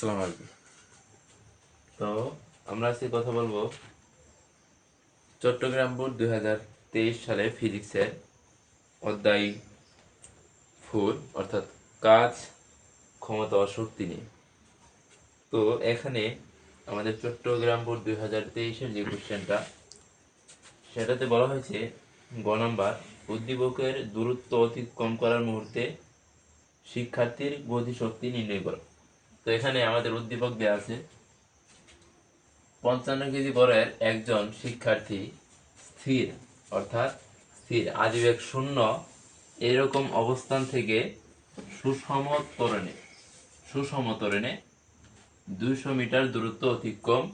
আসসালামু আলাইকুম। তো আমরা আজকে কথা বলব চট্টগ্রাম বোর্ড দুই হাজার তেইশ সালে ফিজিক্সের অধ্যায় ফুল, অর্থাৎ কাজ, ক্ষমতা ও শক্তি নিয়ে। তো এখানে আমাদের চট্টগ্রাম বোর্ড দুই হাজার তেইশের যে কোশ্চেনটা, সেটাতে বলা হয়েছে গ নাম্বার, উদ্দীপকের দূরত্ব অতিক্রম করার মুহূর্তে শিক্ষার্থীর গতিশক্তি নির্ণয় করো। তো এখানে আমাদের উদ্দীপক দেওয়া আছে। পঞ্চান্ন কেজি বরের একজন শিক্ষার্থী স্থির, অর্থাৎ স্থির। আদিবেগ শূন্য, এরকম অবস্থান থেকে সুষম ত্বরণে সুষম ত্বরণে দুইশো মিটার দূরত্ব অতিক্রম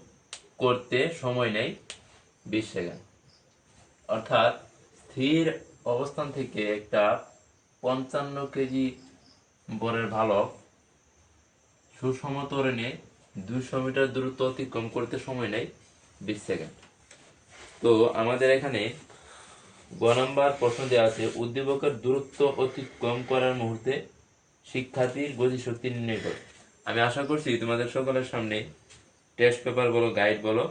করতে সময় নেয় বিশ সেকেন্ড। অর্থাৎ স্থির অবস্থান থেকে একটা পঞ্চান্ন কেজি বরের ভালক সুষম ত্বরণে দুশো মিটার দূরত্ব অতিক্রম করতে সময় নেয় বিশ সেকেন্ড। তো আমাদের এখানে গ নাম্বার প্রশ্ন দেওয়া আছে, উদ্দীপকের দূরত্ব অতিক্রম করার মুহূর্তে শিক্ষার্থীর গতিশক্তি নির্ণয় করো। আমি আশা করছি তোমাদের সকলের সামনে টেস্ট পেপার বলো গাইড বলো,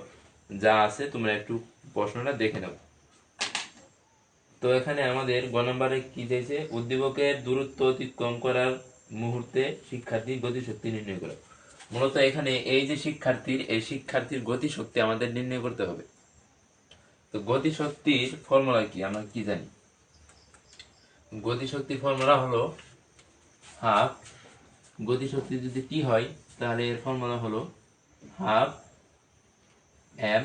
যা আছে তোমরা একটু প্রশ্নটা দেখে নাও। তো এখানে আমাদের গ নম্বরে কি চাইছে? উদ্দীপকের দূরত্ব অতিক্রম করার মুহূর্তে শিক্ষার্থীর গতিশক্তি নির্ণয় করো। মূলত এখানে এই যে শিক্ষার্থীর, এই শিক্ষার্থীর গতিশক্তি আমাদের নির্ণয় করতে হবে। তো গতিশক্তির ফর্মুলা কি? আমরা কি জানি? গতিশক্তির ফর্মুলা হলো হাফ, গতিশক্তি যদি টি হয়, তাহলে এর ফর্মুলা হলো হাফ এম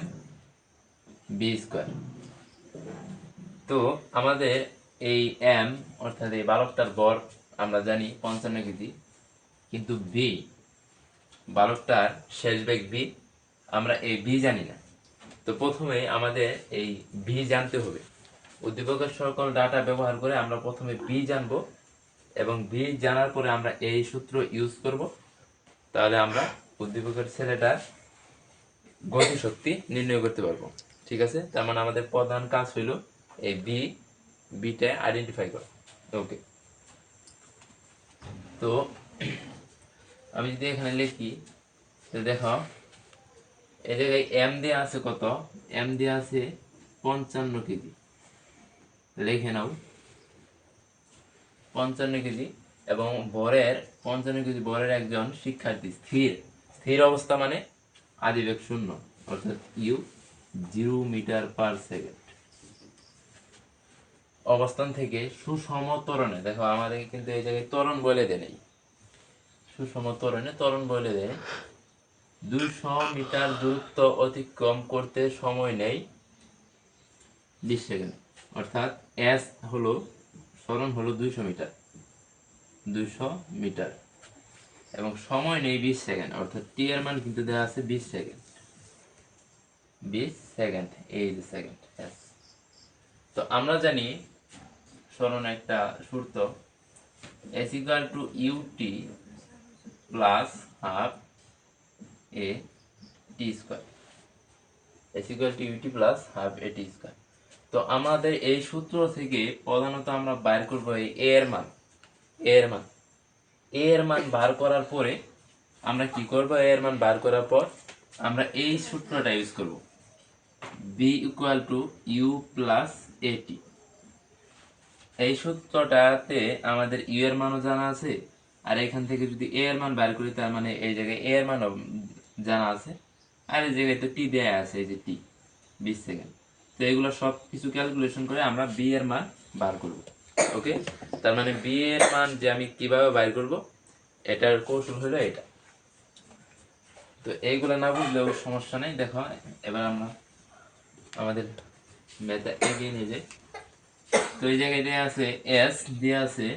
বি স্কোয়ার। তো আমাদের এই এম, অর্থাৎ এই বালকটার বর আমরা জানি পঞ্চান্ন কেজি। কিন্তু বি বালকটার শেষ বেগ বি আমরা এই বি জানি না। তো প্রথমে আমাদের এই বি জানতে হবে। উদ্দীপকের সকল ডাটা ব্যবহার করে আমরা প্রথমে বি জানব এবং বি জানার পরে আমরা এই সূত্র ইউজ করব। তাহলে আমরা উদ্দীপকের ছেলেটার গতিশক্তি নির্ণয় করতে পারব। ঠিক আছে? তার মানে আমাদের প্রধান কাজ হইল এই বি বিটা আইডেন্টিফাই করা। ওকে তো আমি যদি এখানে লিখি, তো দেখো, এই জায়গায় এম দেওয়া আছে কত? এম দেওয়া আছে পঞ্চান্ন কেজি। লিখে নাও। পঞ্চান্ন কেজি এবং বরের, পঞ্চান্ন কেজি বরের একজন শিক্ষার্থী, স্থির। স্থির অবস্থা মানে আদিবেগ শূন্য, অর্থাৎ u zero metre per second অবস্থান থেকে সুষম ত্বরণে দেখো আমাদের কিন্তু এই জায়গায় ত্বরণ বলে দেয় নেই। সুষম ত্বরণে ত্বরণ বলে দেয়, দুইশো মিটার দূরত্ব অতিক্রম করতে সময় নেই। বিশ সেকেন্ড। অর্থাৎ এস হলো সরণ হলো দুইশো মিটার। দুইশো মিটার। এবং সময় নেই বিশ সেকেন্ড। অর্থাৎ টি এর মান কিন্তু দেওয়া আছে বিশ সেকেন্ড। বিশ সেকেন্ড, এই যে সেকেন্ড এস তো আমরা জানি সরণ একটা সূত্র s equal to u t plus half a t square s equal to u t plus half a t square তো আমাদের এই সূত্র থেকে প্রধানত আমরা বাইর করব এই এর মান এ এর মান। এ এর মান বার করার পরে আমরা কি করব? এ এর মান বার করার পর আমরা এই সূত্রটা ইউজ করব। V equal to u plus a t. এই সূত্রটাতে আমাদের ইউ এর মানও জানা আছে, আর এখান থেকে যদি এ এর মান বার করি, তার মানে এই জায়গায় এ এর মানও জানা আছে, আর এই জায়গায় তো টি দেয়া আছে, এই যে টি বিশ সেকেন্ড। তো এগুলো সব কিছু ক্যালকুলেশন করে আমরা বি এর মান বার করব ওকে তার মানে বি এর মান যে আমি কীভাবে বার করব, এটার কৌশল হলো এটা। তো এইগুলো না বুঝলেও সমস্যা নেই, দেখো, এবার আমরা আমাদের মেথা এগিয়ে নিয়ে যায়। তো এই জায়গায় দেওয়া আছে এস দেওয়া আছে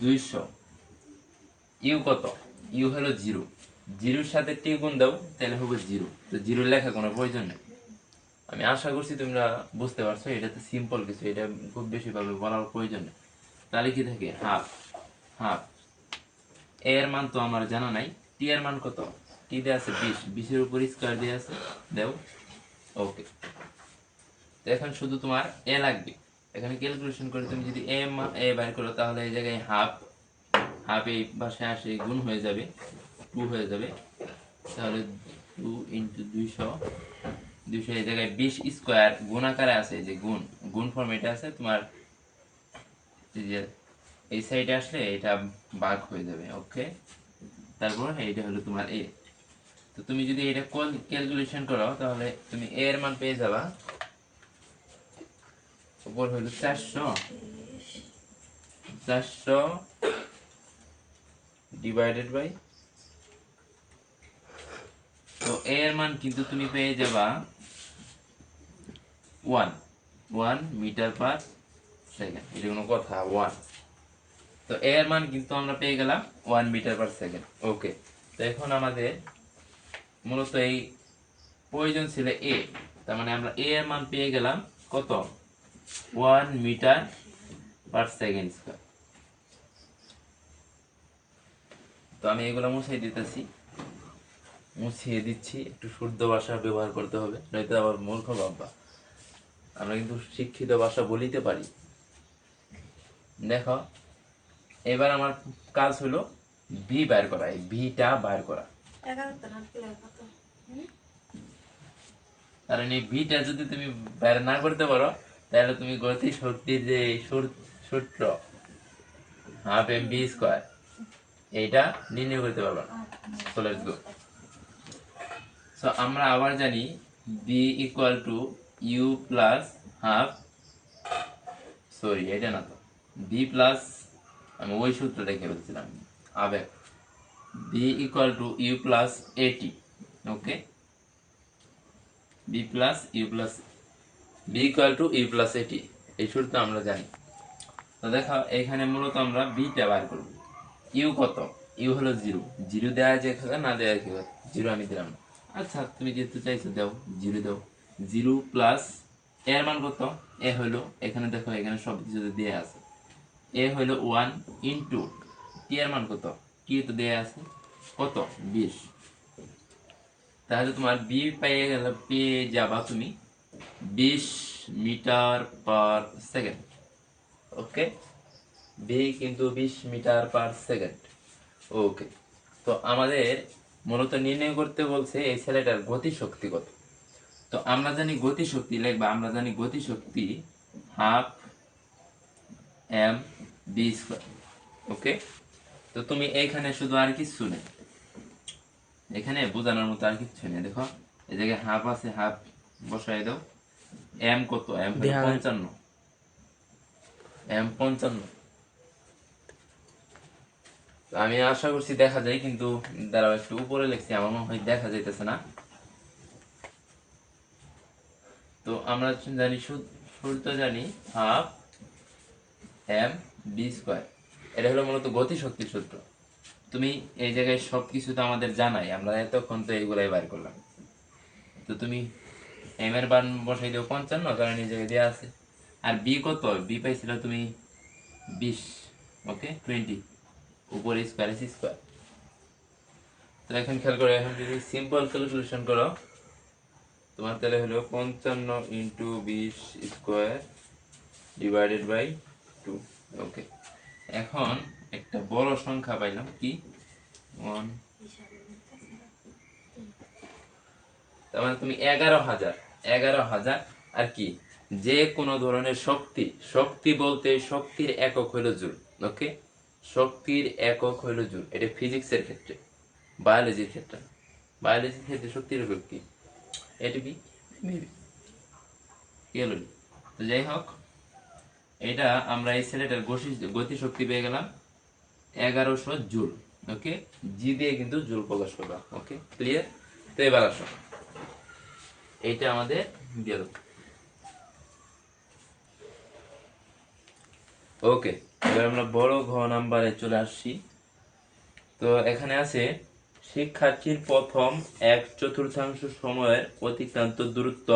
দুইশো। ইউ কত? ইউ হলো জিরো। জিরোর সাথে টি গুণ দাও, তাহলে হবে জিরো। তো জিরো লেখা কোনো প্রয়োজন নেই। আমি আশা করছি তোমরা বুঝতে পারছ, এটা তো সিম্পল কিছু, এটা খুব বেশি ভাবে বলার প্রয়োজন নেই। তাহলে কি থাকে? হাফ হাফ এর মান তো আমার জানা নাই। টি এর মান কত? টি দেওয়া আছে বিশ। বিশের উপর স্কোয়ার দেওয়া আছে। দেও। ওকে এখন শুধু তোমার এ লাগবে। এখানে ক্যালকুলেশন করে তুমি যদি এ এ বাইর করো, তাহলে এই জায়গায় হাফ হাফ এই পাশে আসে গুণ হয়ে যাবে টু হয়ে যাবে। তাহলে টু ইন্টু দুইশো দুইশো এই জায়গায় বিশ স্কোয়ার গুণ আকারে আছে যে গুণ গুণ ফর্মেটে আছে, তোমার যে এই সাইডে আসলে এটা ভাগ হয়ে যাবে ওকে তারপর এইটা হলো তোমার এ তো তুমি যদি এটা ক্যালকুলেশন করো, তাহলে তুমি এ এর মান পেয়ে যাবা। উপর হলো চারশো চারশো ডিভাইডেড বাই তো এর মান কিন্তু তুমি পেয়ে যাবা one one metre per second এটা কোনো কথা ওয়ান তো এর মান কিন্তু আমরা পেয়ে গেলাম one metre per second okay তো এখন আমাদের মূলত এই প্রয়োজন ছিল এ তার মানে আমরা এ এর মান পেয়ে গেলাম কত? One metre per second square. তো আমি এগুলো মুছাই দিতেছি। মুছিয়ে দিচ্ছি একটু শুদ্ধ ভাষা ব্যবহার করতে হবে নয়তো আবার মূর্খ বাবা। আমরা কিন্তু শিক্ষিত ভাষা বলিতে পারি। দেখো এবার আমার কাজ হলো বি বাইর করা এই বিটা বাইর করা। কারণ এই বিটা যদি তুমি বাইর না করতে পারো তাহলে তুমি গতি শক্তির যে সূত্র হাফ এম বি স্কোয়ার এইটা নির্ণয় করতে পারবে না. So আমরা আবার জানি b equal to u plus half sorry এটা না তো। বি প্লাস আমি ওই সূত্র দেখে বলছিলাম আবেগ b equal to u plus a t okay v plus u plus b equal to u plus a t এই সূত্র আমরা জানি। তো দেখো এখানে মূলত আমরা বিটা বার করব। ইউ কত? ইউ হলো জিরো জিরো দেওয়া যে খাবে না দেওয়া কি জিরো আমি দিলাম আচ্ছা তুমি যেহেতু চাইছো, দাও জিরো দাও। জিরো প্লাস এর মান কত? এ হলো, এখানে দেখো, এখানে সব কিছু দেওয়া আছে। এ হলো ওয়ান ইন্টু টি এর মান কত? টি তো দেওয়া আছে। কত? বিশ। তাহলে তোমার বি পেয়ে গেল, পেয়ে যাবা তুমি বিশ metre per second. Okay? V কিন্তু বিশ মিটার পার সেকেন্ড। ওকে। তো আমাদের মূলত নির্ণয় করতে বলছে এই ছেলেটার গতিশক্তি কত। তো আমরা জানি গতিশক্তি, লিখবা, আমরা জানি গতিশক্তি হাফ এম বি ওকে? তো তুমি এইখানে শুধু আর কিছু নেই। এখানে বোঝানোর মতো আর কিছু নেই। দেখো, এই জায়গায় হাফ আছে, হাফ বসাই দাও। এম কত? এম পঞ্চান্ন। এম পঞ্চান্ন। আমি আশা করছি দেখা যায় কিন্তু দাঁড়াও একটু উপরে লিখছি আমার মনে হয় দেখা যাইতেছে না। তো আমরা জানি সূ- সূত্র জানি হাফ এম বি স্কোয়ার এটা হলো মূলত গতিশক্তির সূত্র। তুমি এই জায়গায় সব কিছু তো আমাদের জানাই আমরা এতক্ষণ তো এইগুলাই বার করলাম। তো তুমি এম এর মান বসাই দিও পঞ্চান্ন কারণ এই জায়গায় দেওয়া আছে। আর বি কত? বি পাইছিল তুমি বিশ ওকে টোয়েন্টি উপরে স্কোয়ার এস স্কোয়ার তো এখন খেয়াল করো, এখন যদি সিম্পল ক্যালকুলেশন করো, তোমার তাহলে হলো পঞ্চান্ন ইন্টু বিশ square divided by two okay এখন একটা বড় সংখ্যা পাইলাম কি? ওয়ান তার মানে তুমি এগারো হাজার। এগারো হাজার আর কি। যে কোনো ধরনের শক্তি শক্তি বলতে শক্তির একক হলো জুল ওকে শক্তির একক হলো জুল এটা ফিজিক্সের ক্ষেত্রে বায়োলজির ক্ষেত্রে। বায়োলজির ক্ষেত্রে শক্তির একক কি? মেবি কেলরি তো যাই হোক এটা আমরা এই ছেলেটার গতি গতিশক্তি পেয়ে গেলাম এগারোশো জুল ওকে জি দিয়ে কিন্তু জুল প্রকাশ করবা ওকে ক্লিয়ার তো এবার আসো। এইটা আমাদের দিয়ে দেবো। ওকে এবার আমরা বড় ঘ নাম্বারে চলে আসছি। তো এখানে আছে, শিক্ষার্থীর প্রথম এক চতুর্থাংশ সময়ের অতিক্রান্ত দূরত্ব,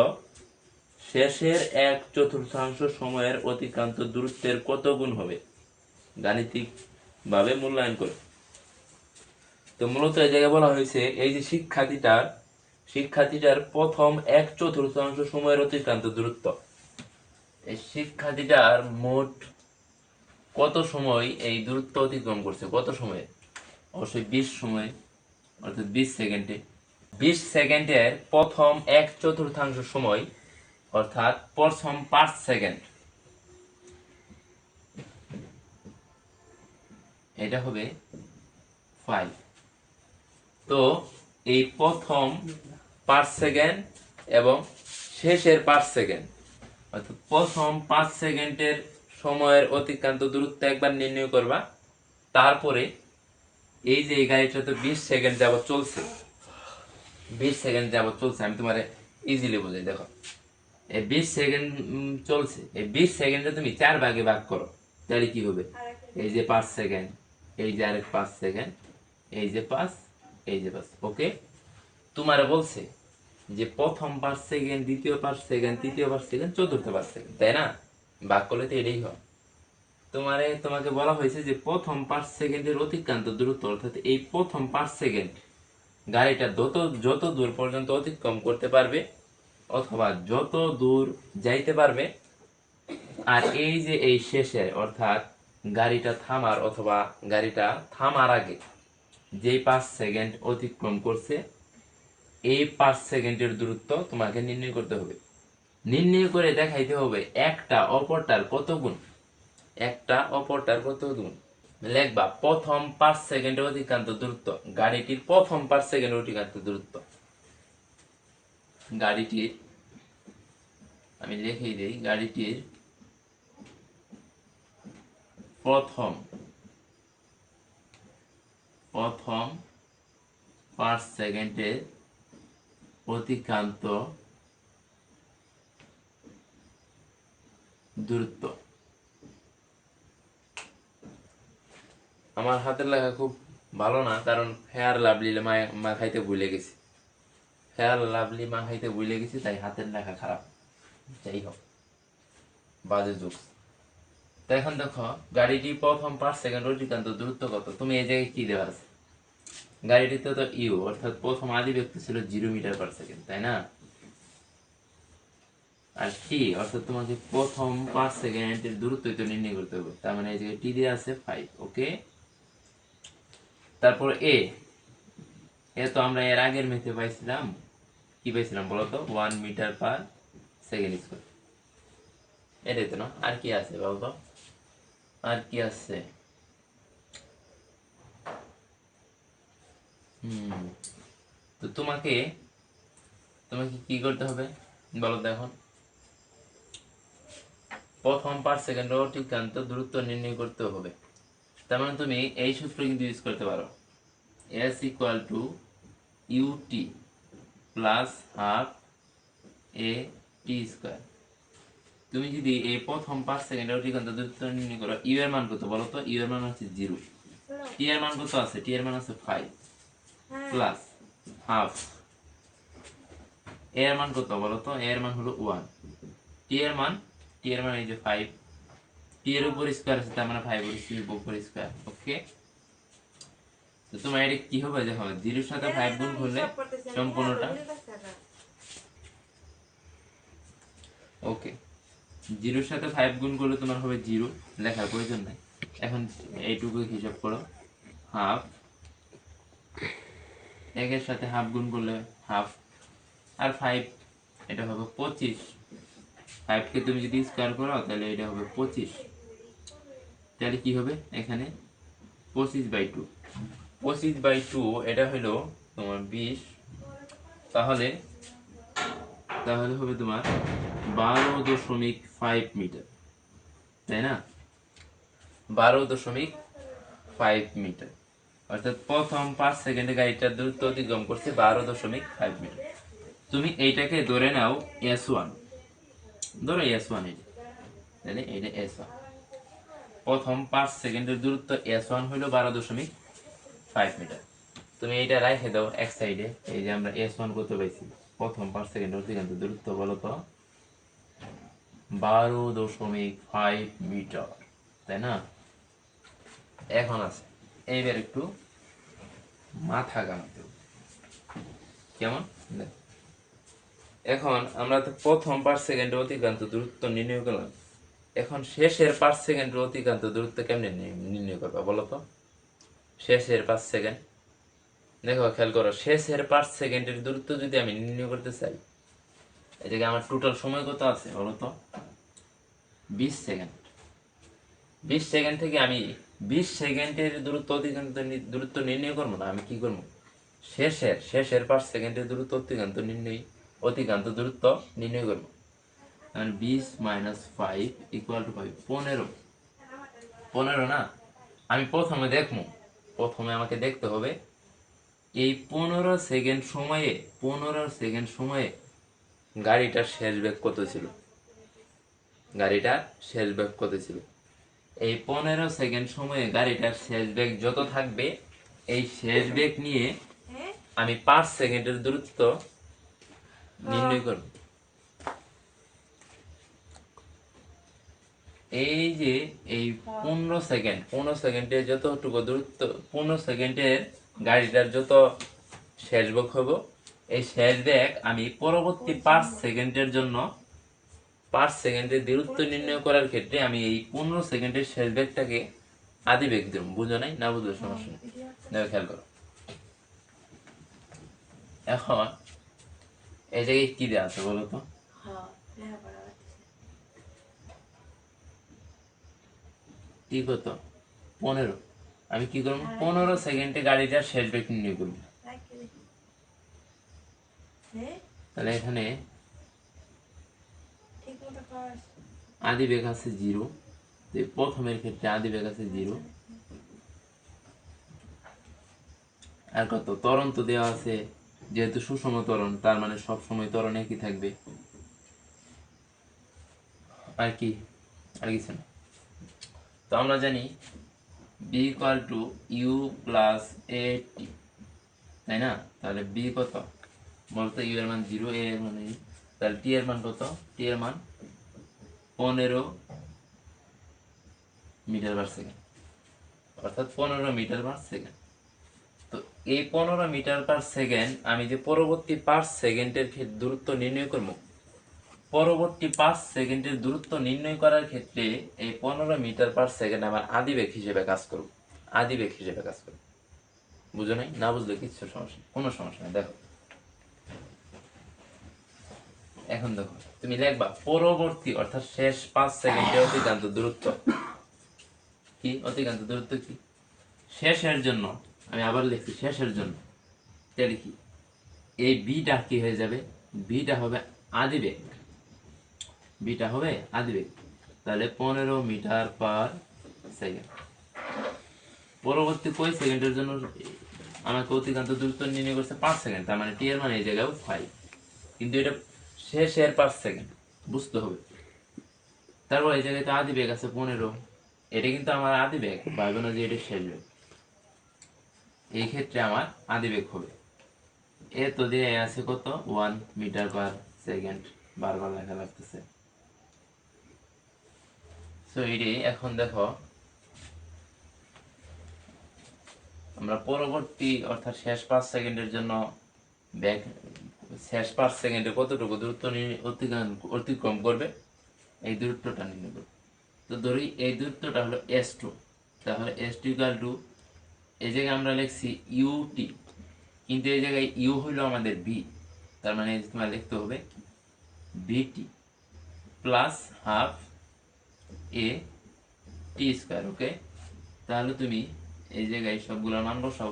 শেষের এক চতুর্থাংশ সময়ের অতিক্রান্ত দূরত্বের কত গুণ হবে? গাণিতিক ভাবে মূল্যায়ন করে। তো মূলত এই জায়গায় বলা হয়েছে, এই যে শিক্ষার্থীটার শিক্ষার্থীটার প্রথম এক চতুর্থাংশ সময়ের অতিক্রান্ত দূরত্ব। শিক্ষার্থীটার মোট কত সময় এই দূরত্ব অতিক্রম করছে? কত সময়ে? অবশ্যই বিশ সময়, অর্থাৎ বিশ সেকেন্ডে। বিশ সেকেন্ডের প্রথম এক চতুর্থাংশ সময়, অর্থাৎ প্রথম পাঁচ সেকেন্ড। এটা হবে ফাইভ তো এই প্রথম পাঁচ সেকেন্ড এবং শেষের পাঁচ সেকেন্ড। অর্থাৎ প্রথম পাঁচ সেকেন্ডের সময়ের অতিক্রান্ত দূরত্ব একবার নির্ণয় করবা। তারপরে এই যে এই গাড়িটা তো বিশ সেকেন্ড যাবত চলছে, বিশ সেকেন্ড যাবত চলছে, আমি তোমার ইজিলি বুঝাই, দেখো। এই বিশ সেকেন্ড চলছে। এই বিশ সেকেন্ডে তুমি চার ভাগে ভাগ করো, তাহলে কি হবে? এই যে পাঁচ সেকেন্ড, এই যে আরেক পাঁচ সেকেন্ড, এই যে পাঁচ এই যে পাঁচ ওকে? তোমার বলছে যে প্রথম পাঁচ সেকেন্ড দ্বিতীয় পাঁচ সেকেন্ড তৃতীয় পাঁচ সেকেন্ড চতুর্থ পাঁচ সেকেন্ড তাই না? করলে তো এটাই হয়। তোমারে, তোমাকে বলা হয়েছে যে প্রথম পাঁচ সেকেন্ডের অতিক্রান্ত দূরত্ব, অর্থাৎ এই প্রথম পাঁচ সেকেন্ড গাড়িটা যত যত দূর পর্যন্ত অতিক্রম করতে পারবে, অথবা যত দূর যাইতে পারবে, আর এই যে এই শেষে অর্থাৎ গাড়িটা থামার অথবা গাড়িটা থামার আগে যেই পাঁচ সেকেন্ড অতিক্রম করছে, এই পাঁচ সেকেন্ডের দূরত্ব তোমাকে নির্ণয় করতে হবে। নির্ণয় করে দেখাইতে হবে একটা, অপরটার কত গুণ? একটা, অপরটার কত গুণ? লেখবা, প্রথম পাঁচ সেকেন্ডের অতিক্রান্ত দূরত্ব। গাড়িটির প্রথম পাঁচ সেকেন্ডের অতিক্রান্ত দূরত্ব। গাড়িটির, আমি লিখেই দিই, গাড়িটির প্রথম প্রথম পাঁচ সেকেন্ডের অতিক্রান্ত দূরত্ব। আমার হাতের লেখা খুব ভালো না, কারণ ফেয়ার লাভলি মা খাইতে ভুলে গেছি। ফেয়ার লাভলি মা খাইতে ভুলে গেছি, তাই হাতের লেখা খারাপ। যাই হোক, বাজে যুগ। তো এখন দেখো, গাড়িটি প্রথম পাঁচ সেকেন্ড অতিক্রান্ত দূরত্ব কত? তুমি এই জায়গায় কি দেওয়া আছে? গাড়িটিতে তো ইউ, অর্থাৎ প্রথম আদি ব্যক্তি ছিল জিরো মিটার পার সেকেন্ড তাই না? আর টি অর্থাৎ তোমাকে প্রথম পাঁচ সেকেন্ডের দূরত্ব তো নির্ণয় করতে হবে, তার মানে এই জায়গায় টি দিয়ে আছে ফাইভ ওকে তারপর এ এ তো আমরা এর আগের মেথে পাইছিলাম, কি পাইছিলাম বলতো? One metre per second square এটাই তো না? আর কি আছে বলতো? আর কি আছে? তো তোমাকে তোমাকে কি করতে হবে? বলো তো প্রথম পার সেকেন্ড অতিক্রান্ত দূরত্ব নির্ণয় করতে হবে। তার মানে তুমি এই সূত্র কিন্তু ইউজ করতে পারো। S equal to u t plus half a t square তুমি যদি এই প্রথম পাঁচ সেকেন্ড অতিক্রান্ত দূরত্ব নির্ণয় করো ইউ এর মান কত বলো তো? ইউ এর মান হচ্ছে জিরো টি এর মান কত আছে? টি এর মান আছে ফাইভ প্লাস হাফ এর মান কত বলো তো? এর মান হলো ওয়ান টি এর মান টি এর মান এই যে ফাইভ টি এর উপর স্কোয়ার আছে তার মানে ফাইভ উপর স্কোয়ার ওকে তো তোমার এটা কি হবে? দেখো জিরোর সাথে ফাইভ গুণ করলে সম্পূর্ণটা ওকে জিরোর সাথে ফাইভ গুণ করলে তোমার হবে জিরো। লেখার প্রয়োজন নাই। এখন এইটুকু হিসাব করো। হাফ একের সাথে হাফ গুণ করলে হাফ আর ফাইভ এটা হবে পঁচিশ। ফাইভকে তুমি যদি স্কোয়ার করো তাহলে এটা হবে পঁচিশ। তাহলে কি হবে? এখানে পঁচিশ বাই টু পঁচিশ বাই টু এটা হলো তোমার বিশ। তাহলে তাহলে হবে তোমার বারো দশমিক ফাইভ মিটার তাই না? বারো দশমিক ফাইভ মিটার অর্থাৎ প্রথম পাঁচ সেকেন্ডে গাড়িটার দূরত্ব অতিক্রম করছে বারো দশমিক ফাইভ মিটার তুমি এইটাকে ধরে নাও এস ওয়ান ধরো এস ওয়ান এটা এটা এস ওয়ান প্রথম পাঁচ সেকেন্ডের দূরত্ব এস ওয়ান হলো বারো দশমিক ফাইভ মিটার। তুমি এইটা রাখে দাও এক সাইডে এই যে আমরা এস ওয়ান করতে পাইছি প্রথম পাঁচ সেকেন্ডের অতিক্রান্ত দূরত্ব বলো তো। বারো দশমিক ফাইভ মিটার। তাই না? এখন আছে। এইবার একটু মাথা হবে। কেমন। এখন আমরা তো প্রথম পাঁচ সেকেন্ডের অতিক্রান্ত দূরত্ব নির্ণয় করলাম। এখন শেষের পাঁচ সেকেন্ডের অতিক্রান্ত দূরত্ব কেমনে নির্ণয় করবা বলো তো? শেষের পাঁচ সেকেন্ড। দেখো, খেয়াল করো, শেষের পাঁচ সেকেন্ডের দূরত্ব যদি আমি নির্ণয় করতে চাই জায়গায় আমার টোটাল সময় কত আছে বলো তো? বিশ সেকেন্ড। বিশ সেকেন্ড থেকে আমি বিশ সেকেন্ডের দূরত্ব অতিক্রান্ত দূরত্ব নির্ণয় করব না, আমি কি করব? শেষের শেষের পাঁচ সেকেন্ডের দূরত্ব অতিক্রান্ত নির্ণয়, অতিক্রান্ত দূরত্ব নির্ণয় করব। বিশ minus five equal to five পনেরো। পনেরো না? আমি প্রথমে দেখব, প্রথমে আমাকে দেখতে হবে, এই পনেরো সেকেন্ড সময়ে, পনেরো সেকেন্ড সময়ে গাড়িটার শেষ বেগ কত ছিল? গাড়িটার শেষ বেগ কত ছিল? এই পনেরো সেকেন্ড সময়ে গাড়িটার শেষ বেগ যত থাকবে এই শেষ বেগ নিয়ে হ্যাঁ? আমি পাঁচ সেকেন্ডের দূরত্ব নির্ণয় করব। এই যে এই পনেরো সেকেন্ড পনেরো সেকেন্ডের যতটুকু দূরত্ব পনেরো সেকেন্ডের গাড়িটার যত শেষ বেগ হব এই শেষ বেগ আমি পরবর্তী পাঁচ সেকেন্ডের জন্য পাঁচ সেকেন্ডের দূরত্ব নির্ণয় করার ক্ষেত্রে আমি এই পনেরো সেকেন্ডের শেষ বেগটাকে আদি বেগ দেব। বুঝো নাই? না বুঝলে সমস্যা নেই। দেখো খেয়াল করো। এখন এই জায়গায় কি দেওয়া আছে বলো তো? কি কত পনেরো। আমি কি করব? পনেরো সেকেন্ডে গাড়িটার শেষ বেগ নির্ণয় করব। তাহলে এখানে আদি বেগ আছে জিরো। প্রথমের ক্ষেত্রে আদি বেগ আছে জিরো। আর কত? ত্বরণ তো দেওয়া আছে। যেহেতু সুষম ত্বরণ, তার মানে সব সময় ত্বরণ একই থাকবে। আর কি? আর কিছু না। তো আমরা জানি v equal to u plus a t তাই না? তাহলে বি কত? বলতো ইউ এর মান জিরো এ এর মান তাহলে টি এর মান কত? টি এর মান পনেরো মিটার পার সেকেন্ড অর্থাৎ পনেরো মিটার পার সেকেন্ড তো এই পনেরো মিটার পার সেকেন্ড আমি যে পরবর্তী পাঁচ সেকেন্ডের দূরত্ব নির্ণয় করব। পরবর্তী পাঁচ সেকেন্ডের দূরত্ব নির্ণয় করার ক্ষেত্রে এই পনেরো মিটার পার সেকেন্ড আমার আদিবেগ হিসেবে কাজ করব। আদিবেগ হিসেবে কাজ করব। বুঝো নাই? না বুঝলে কিচ্ছু সমস্যা কোনো সমস্যা নেই। দেখো। এখন দেখো, তুমি লিখবা, পরবর্তী অর্থাৎ শেষ পাঁচ সেকেন্ডে অতিক্রান্ত দূরত্ব। কি? অতিক্রান্ত দূরত্ব কি? শেষের জন্য, আমি আবার লিখছি, শেষের জন্য। তাহলে কি? এই বিটা কি হয়ে যাবে? বিটা হবে আদিবেগ। বিটা হবে আদিবেগ। তাহলে পনেরো মিটার পার সেকেন্ড। পরবর্তী কয় সেকেন্ডের জন্য আমাকে অতিক্রান্ত দূরত্ব নির্ণয় করছে? পাঁচ সেকেন্ড, তার মানে টি এর মানে এই জায়গায় ফাইভ কিন্তু এটা শেষের পাঁচ সেকেন্ড বুঝতে হবে। তারপর এই জায়গায় তো আদি বেগ আছে, পনেরো। এটা কিন্তু আমার আদি বেগ ভাববে না যে এটা শেষ বেগ এই ক্ষেত্রে আমার আদি বেগ হবে। এ তো দিয়ে আছে কত? ওয়ান মিটার পার সেকেন্ড বারবার লেখা লাগতেছে। সো এটি এখন দেখো, আমরা পরবর্তী, অর্থাৎ শেষ পাঁচ সেকেন্ডের জন্য ব্যাক শেষ পাঁচ সেকেন্ডে কতটুকু দূরত্ব অতিক্রম অতিক্রম করবে? এই দূরত্বটা নির্ণয় করবে। তো ধরি এই দূরত্বটা হলো এস টু তাহলে এস টু ইকাল টু এই জায়গায় আমরা লিখছি ইউটি কিন্তু এই জায়গায় ইউ হইল আমাদের বি তার মানে তোমার লিখতে হবে b t plus half a t square okay তাহলে তুমি এই জায়গায় সবগুলোর মান বসাও।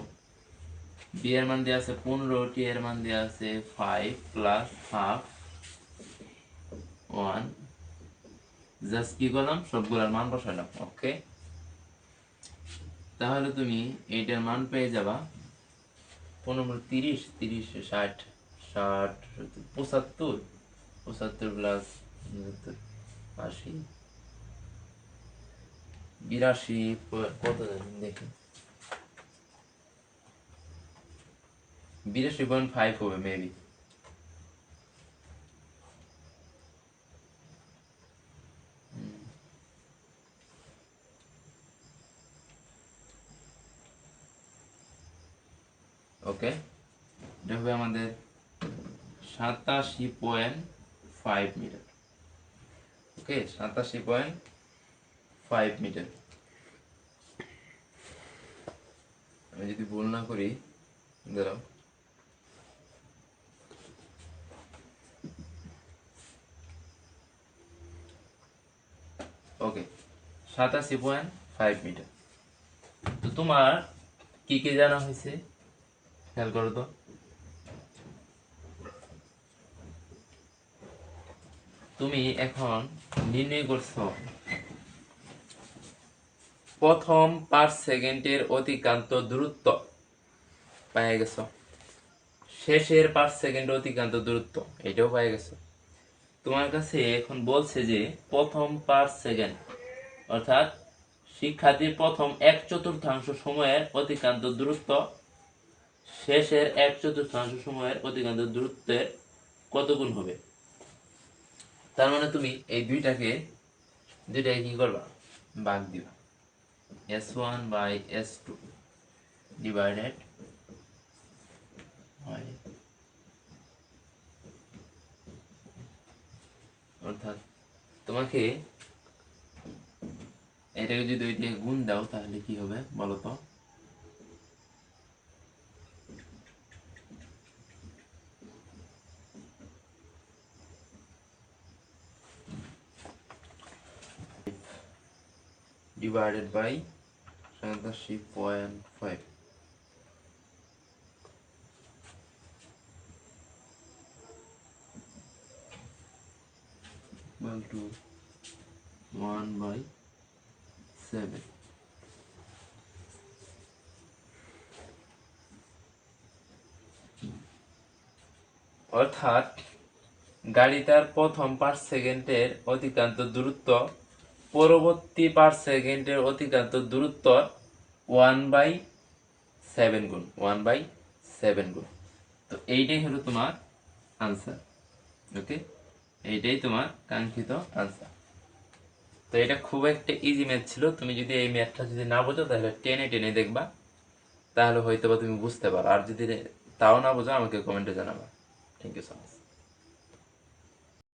বি এর মান দেওয়া আছে পনেরো টি এর মান দেওয়া আছে five plus half one just কি করলাম? সবগুলোর মান বসালাম ওকে তাহলে তুমি এইটার মান পেয়ে যাবা পনেরো তিরিশ তিরিশ, ষাট ষাট পঁচাত্তর। পঁচাত্তর প্লাস আশি। বিরাশি কত দেখি। বিরাশি পয়েন্ট ফাইভ হবে মেবি ওকে এটা হবে আমাদের সাতাশি পয়েন্ট ফাইভ মিটার ওকে সাতাশি পয়েন্ট ফাইভ মিটার আমি যদি ভুল না করি দিলাম ওকে সাতাশি পয়েন্ট ফাইভ মিটার তো তোমার কি কি জানা হয়েছে? খেয়াল করো তো। তুমি এখন নির্ণয় করছ, প্রথম পাঁচ সেকেন্ডের অতিক্রান্ত দূরত্ব পাই গেছো। শেষের পাঁচ সেকেন্ড অতিক্রান্ত দূরত্ব, এটাও পাই গেছো। তোমার কাছে এখন বলছে যে প্রথম পাঁচ সেকেন্ড অর্থাৎ শিক্ষার্থীর প্রথম এক চতুর্থাংশ সময়ের অতিক্রান্ত দূরত্ব, শেষের এক চতুর্থাংশ সময়ের অতিক্রান্ত দূরত্বের কত গুণ হবে? তার মানে তুমি এই দুইটাকে দুইটাকে কি করবা? ভাগ দিবা। S one by s two divided হয় অর্থাৎ তোমাকে এটাকে যদি ওইটা গুণ দাও, তাহলে কি হবে বলো তো divided by সাতাশি পয়েন্ট ফাইভ 1 by 7 অর্থাৎ গাড়ি তার প্রথম পাঁচ সেকেন্ডের অতিক্রান্ত দূরত্ব, পরবর্তী পাঁচ সেকেন্ডের অতিক্রান্ত দূরত্ব ওয়ান বাই সেভেন গুণ ওয়ান বাই সেভেন গুণ। তো এইটাই হলো তোমার আনসার ওকে এইটাই তোমার কাঙ্ক্ষিত আনসার তো এটা খুব একটা ইজি ম্যাথ ছিল। তুমি যদি এই ম্যাথটা যদি না বোঝো, তাহলে টেনে টেনে দেখবা। তাহলে হয়তো বা তুমি বুঝতে পারো। আর যদি তাও না বোঝো, আমাকে কমেন্টে জানাবা। Thank you so much